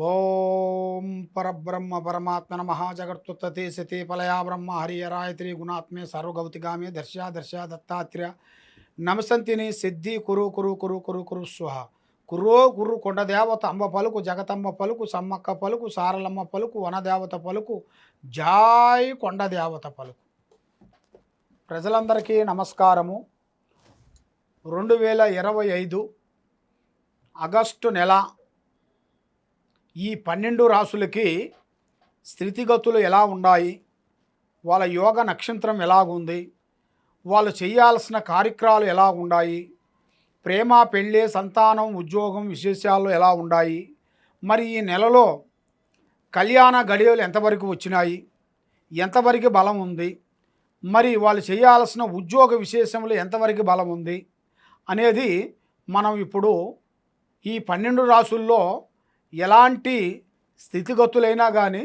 ఓం పరబ్రహ్మ పరమాత్మ నమ జగత్తుత్తే సతి పలయా బ్రహ్మ హరియరాయత్రి గుణాత్మే సర్వగౌతిగామే దర్శ దర్శ దత్తాత్రేయ నమసంతిని సిద్ధి కురు కురు కురు కురు కురు స్వహ. కురో కుర్రు కొండదేవత అంబ పలుకు జగతంబ పలుకు సమ్మక్క పలుకు సారలమ్మ పలుకు వనదేవత పలుకు జాయ్ కొండదేవత పలుకు. ప్రజలందరికీ నమస్కారము. రెండు వేల ఇరవై ఐదు ఆగస్టు నెల ఈ పన్నెండు రాసులకి స్థితిగతులు ఎలా ఉన్నాయి వాళ్ళ యోగ నక్షత్రం ఎలాగుంది వాళ్ళు చేయాల్సిన కార్యక్రమాలు ఎలా ఉన్నాయి ప్రేమ పెళ్ళి సంతానం ఉద్యోగం విశేషాలు ఎలా ఉన్నాయి మరి ఈ నెలలో కళ్యాణ గడియలు ఎంతవరకు వచ్చినాయి? ఎంతవరకు బలం ఉంది? మరి వాళ్ళు చేయాల్సిన ఉద్యోగ విశేషంలో ఎంతవరకు బలం ఉంది? అనేది మనం ఇప్పుడు ఈ పన్నెండు రాసుల్లో ఎలాంటి స్థితిగతులైనా కానీ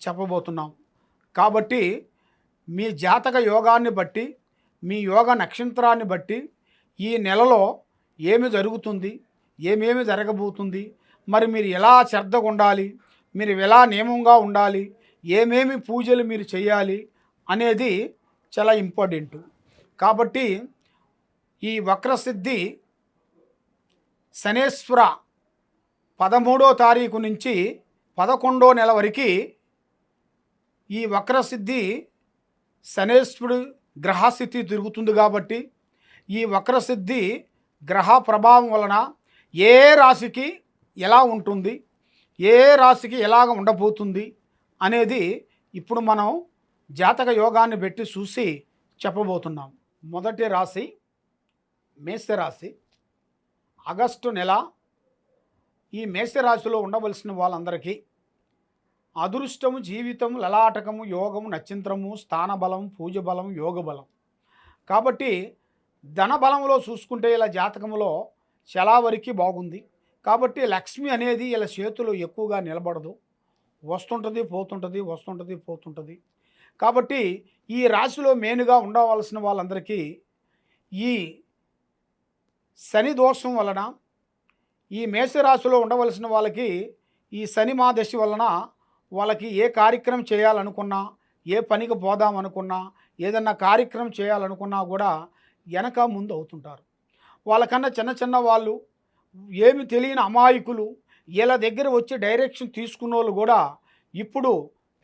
చెప్పబోతున్నాం. కాబట్టి మీ జాతక యోగాన్ని బట్టి మీ యోగ నక్షత్రాన్ని బట్టి ఈ నెలలో ఏమి జరుగుతుంది ఏమేమి జరగబోతుంది మరి మీరు ఎలా శ్రద్ధగా ఉండాలి మీరు ఎలా నియమంగా ఉండాలి ఏమేమి పూజలు మీరు చేయాలి అనేది చాలా ఇంపార్టెంట్. కాబట్టి ఈ వక్రసిద్ధి శనేశ్వర పదమూడో తారీఖు నుంచి పదకొండో నెల వరకు ఈ వక్రసిద్ధి శనేశ్వరుడు గ్రహస్థితి తిరుగుతుంది కాబట్టి ఈ వక్రసిద్ధి గ్రహ ప్రభావం వలన ఏ రాశికి ఎలా ఉంటుంది ఏ రాశికి ఎలాగ ఉండబోతుంది అనేది ఇప్పుడు మనం జాతక యోగాన్ని పెట్టి చూసి చెప్పబోతున్నాం. మొదటి రాశి మేషరాశి. ఆగస్టు నెల ఈ మేషరాశిలో ఉండవలసిన వాళ్ళందరికీ అదృష్టము జీవితం లలాటకము యోగము నక్షత్రము స్థానబలం పూజ బలం యోగ బలం కాబట్టి ధన బలంలో చూసుకుంటే ఇలా జాతకంలో చాలా వరకు బాగుంది. కాబట్టి లక్ష్మి అనేది ఇలా చేతులు ఎక్కువగా నిలబడదు. వస్తుంటుంది పోతుంటుంది వస్తుంటుంది పోతుంటుంది. కాబట్టి ఈ రాశిలో మెయిన్గా ఉండవలసిన వాళ్ళందరికీ ఈ శని దోషం వలన ఈ మేషరాశిలో ఉండవలసిన వాళ్ళకి ఈ శని మహాదశి వలన వాళ్ళకి ఏ కార్యక్రమం చేయాలనుకున్నా ఏ పనికి పోదాం అనుకున్నా ఏదన్నా కార్యక్రమం చేయాలనుకున్నా కూడా వెనక ముందు అవుతుంటారు. వాళ్ళకన్నా చిన్న చిన్న వాళ్ళు ఏమి తెలియని అమాయకులు వీళ్ళ దగ్గర వచ్చి డైరెక్షన్ తీసుకున్న వాళ్ళు కూడా ఇప్పుడు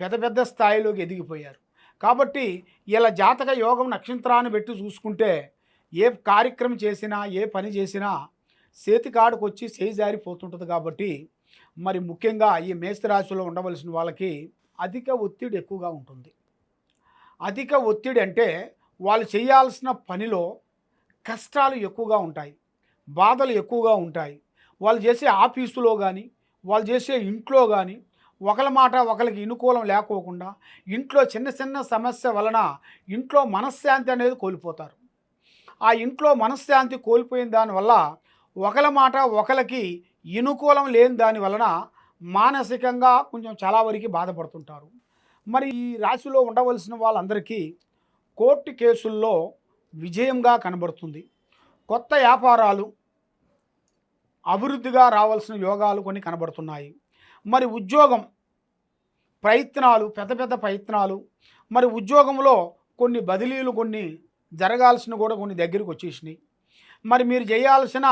పెద్ద పెద్ద స్థాయిలోకి ఎదిగిపోయారు. కాబట్టి వీళ్ళ జాతక యోగం నక్షత్రాన్ని పెట్టి చూసుకుంటే ఏ కార్యక్రమం చేసినా ఏ పని చేసినా చేతి కాడకు వచ్చి చేయి జారిపోతుంటుంది కాబట్టి మరి ముఖ్యంగా ఈ మేషరాశిలో ఉండవలసిన వాళ్ళకి అధిక ఒత్తిడి ఎక్కువగా ఉంటుంది. అధిక ఒత్తిడి అంటే వాళ్ళు చేయాల్సిన పనిలో కష్టాలు ఎక్కువగా ఉంటాయి బాధలు ఎక్కువగా ఉంటాయి. వాళ్ళు చేసే ఆఫీసులో కానీ వాళ్ళు చేసే ఇంట్లో కానీ ఒకరి మాట ఒకరికి అనుకూలం లేకోకుండా ఇంట్లో చిన్న చిన్న సమస్య వలన ఇంట్లో మనశ్శాంతి అనేది కోల్పోతారు. ఆ ఇంట్లో మనశ్శాంతి కోల్పోయిన దానివల్ల ఒకల మాట ఒకరికి అనుకూలం లేని దాని వలన మానసికంగా కొంచెం చాలా వరకు బాధపడుతుంటారు. మరి ఈ రాశిలో ఉండవలసిన వాళ్ళందరికీ కోర్టు కేసుల్లో విజయంగా కనబడుతుంది. కొత్త వ్యాపారాలు అభివృద్ధిగా రావాల్సిన యోగాలు కొన్ని కనబడుతున్నాయి. మరి ఉద్యోగం ప్రయత్నాలు పెద్ద పెద్ద ప్రయత్నాలు మరి ఉద్యోగంలో కొన్ని బదిలీలు కొన్ని జరగాల్సిన కూడా కొన్ని దగ్గరికి వచ్చేసినాయి. మరి మీరు చేయాల్సిన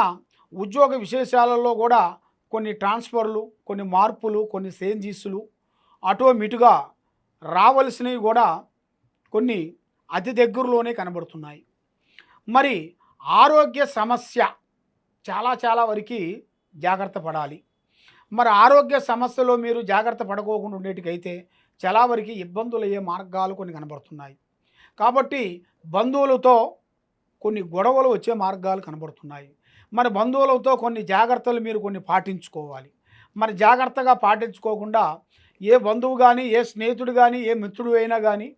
ఉద్యోగ విశేషాలలో కూడా కొన్ని ట్రాన్స్ఫర్లు కొన్ని మార్పులు కొన్ని చేంజెస్లు ఆటోమేటిక్గా రావలసినవి కూడా కొన్ని అతి దగ్గరలోనే కనబడుతున్నాయి. మరి ఆరోగ్య సమస్య చాలా చాలా వరకు జాగ్రత్త పడాలి. మరి ఆరోగ్య సమస్యలో మీరు జాగ్రత్త పడుకోకుండా ఉండేటికైతే చాలా వరకు ఇబ్బందులు అయ్యే మార్గాలు కొన్ని కనబడుతున్నాయి. కాబట్టి బంధువులతో కొన్ని గొడవలు వచ్చే మార్గాలు కనబడుతున్నాయి. మరి బంధువులతో కొన్ని జాగ్రత్తలు మీరు కొన్ని పాటించుకోవాలి. మరి జాగ్రత్తగా పాటించుకోకుండా ఏ బంధువు కానీ ఏ స్నేహితుడు కానీ ఏ మిత్రుడు అయినా కానీ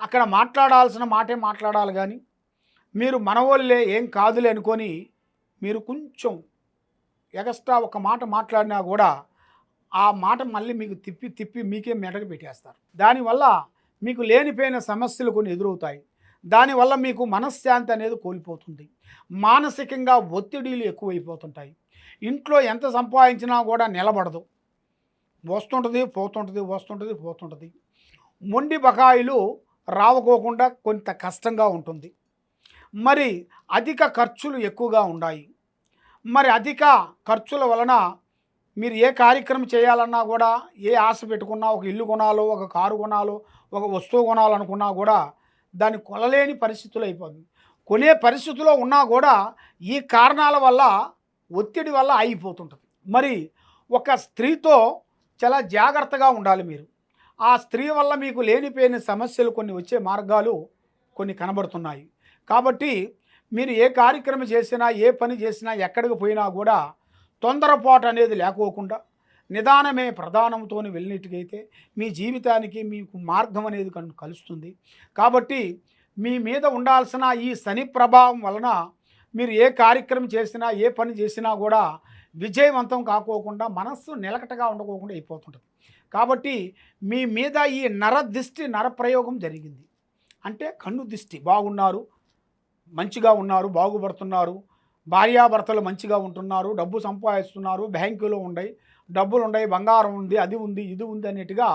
అక్కడ మాట్లాడాల్సిన మాటే మాట్లాడాలి కానీ మీరు మనవోళ్ళే ఏం కాదులే అనుకొని మీరు కొంచెం ఎగస్ట్రా ఒక మాట మాట్లాడినా కూడా ఆ మాట మళ్ళీ మీకు తిప్పి తిప్పి మీకే మెడకు పెట్టేస్తారు. దానివల్ల మీకు లేనిపోయిన సమస్యలు కొన్ని ఎదురవుతాయి. దానివల్ల మీకు మనశ్శాంతి అనేది కోల్పోతుంది. మానసికంగా ఒత్తిడిలు ఎక్కువైపోతుంటాయి. ఇంట్లో ఎంత సంపాదించినా కూడా నిలబడదు. వస్తుంటుంది పోతుంటుంది వస్తుంటుంది పోతుంటుంది. మొండి బకాయిలు రావుకోకుండా కొంత కష్టంగా ఉంటుంది. మరి అధిక ఖర్చులు ఎక్కువగా ఉన్నాయి మరి అధిక ఖర్చుల వలన మీరు ఏ కార్యక్రమం చేయాలన్నా కూడా ఏ ఆశ పెట్టుకున్నా ఒక ఇల్లు కొనాలో ఒక కారు కొనాలో ఒక వస్తువు కొనాలనుకున్నా కూడా దాన్ని కొనలేని పరిస్థితులు అయిపోతుంది కొనే పరిస్థితిలో ఉన్నా కూడా ఈ కారణాల వల్ల ఒత్తిడి వల్ల అయిపోతుంటుంది మరి ఒక స్త్రీతో చాలా జాగ్రత్తగా ఉండాలి మీరు. ఆ స్త్రీ వల్ల మీకు లేనిపోయిన సమస్యలు కొన్ని వచ్చే మార్గాలు కొన్ని కనబడుతున్నాయి. కాబట్టి మీరు ఏ కార్యక్రమం చేసినా ఏ పని చేసినా ఎక్కడికి పోయినా కూడా తొందరపాటు అనేది లేకోకుండా నిదానమే ప్రధానంతో వెళ్ళినట్టుకైతే మీ జీవితానికి మీకు మార్గం అనేది కలుస్తుంది. కాబట్టి మీ మీద ఉండాల్సిన ఈ శని ప్రభావం వలన మీరు ఏ కార్యక్రమం చేసినా ఏ పని చేసినా కూడా విజయవంతం కాకోకుండా మనస్సు నిలకటగా ఉండకోకుండా అయిపోతుంటుంది. కాబట్టి మీ మీద ఈ నర దిష్టి నరప్రయోగం జరిగింది. అంటే కన్ను దిష్టి బాగున్నారు మంచిగా ఉన్నారు బాగుపడుతున్నారు భార్యాభర్తలు మంచిగా ఉంటున్నారు డబ్బు సంపాదిస్తున్నారు బ్యాంకులో ఉన్నాయి డబ్బులు ఉన్నాయి బంగారం ఉంది అది ఉంది ఇది ఉంది అనేట్టుగా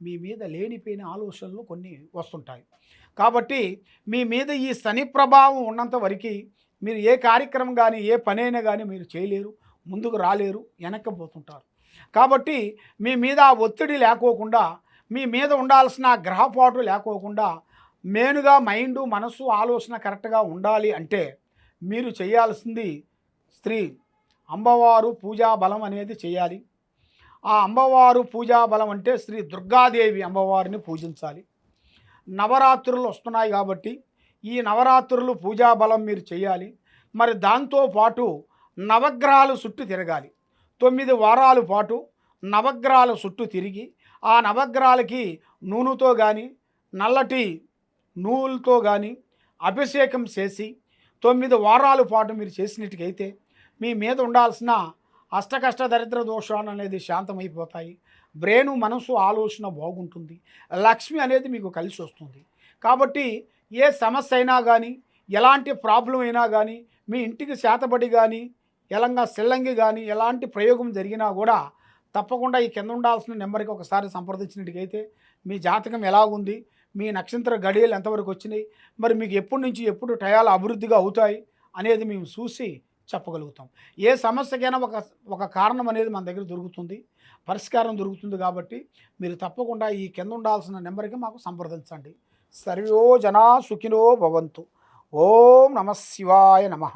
మీ మీద లేనిపోయిన ఆలోచనలు కొన్ని వస్తుంటాయి. కాబట్టి మీ మీద ఈ శని ప్రభావం ఉన్నంత వరకు మీరు ఏ కార్యక్రమం కానీ ఏ పనైనా కానీ మీరు చేయలేరు ముందుకు రాలేరు వెనక్కిపోతుంటారు కాబట్టి మీ మీద ఒత్తిడి లేకోకుండా మీ మీద ఉండాల్సిన గ్రహపాటు లేకోకుండా మెయిన్గా మైండ్ మనసు ఆలోచన కరెక్ట్గా ఉండాలి అంటే మీరు చేయాల్సింది స్త్రీ అమ్మవారు పూజా బలం అనేది చేయాలి. ఆ అమ్మవారు పూజా బలం అంటే శ్రీ దుర్గాదేవి అమ్మవారిని పూజించాలి. నవరాత్రులు వస్తున్నాయి కాబట్టి ఈ నవరాత్రులు పూజా బలం మీరు చేయాలి. మరి దాంతో పాటు నవగ్రహాలు చుట్టూ తిరగాలి. తొమ్మిది వారాల పాటు నవగ్రహాల చుట్టూ తిరిగి ఆ నవగ్రహాలకి నూనెతో కానీ నల్లటి నూలుతో కానీ అభిషేకం చేసి తొమ్మిది వారాల పాటు మీరు చేసినట్టుకైతే మీ మీద ఉండాల్సిన అష్టకష్ట దరిద్ర దోషాలు అనేది శాంతమైపోతాయి. బ్రెయిన్ మనసు ఆలోచన బాగుంటుంది. లక్ష్మి అనేది మీకు కలిసి వస్తుంది. కాబట్టి ఏ సమస్య అయినా కానీ ఎలాంటి ప్రాబ్లం అయినా కానీ మీ ఇంటికి శాతపడి కానీ ఎలంగా సిల్లంగి కానీ ఎలాంటి ప్రయోగం జరిగినా కూడా తప్పకుండా ఈ కింద ఉండాల్సిన నెంబర్కి ఒకసారి సంప్రదించినట్టుకైతే మీ జాతకం ఎలాగుంది మీ నక్షత్ర గడియలు ఎంతవరకు వచ్చినాయి? మరి మీకు ఎప్పటి నుంచి ఎప్పుడు టయాలు అభివృద్ధిగా అవుతాయి? అనేది మేము చూసి చెప్పగలుగుతాం. ఏ సమస్యకైనా ఒక ఒక కారణం అనేది మన దగ్గర దొరుకుతుంది. పరిష్కారం దొరుకుతుంది కాబట్టి మీరు తప్పకుండా ఈ కింద ఉండాల్సిన నెంబర్కి మాకు సంప్రదించండి. సర్వో జనా సుఖినో భవంతు. ఓం నమ శివాయ నమః.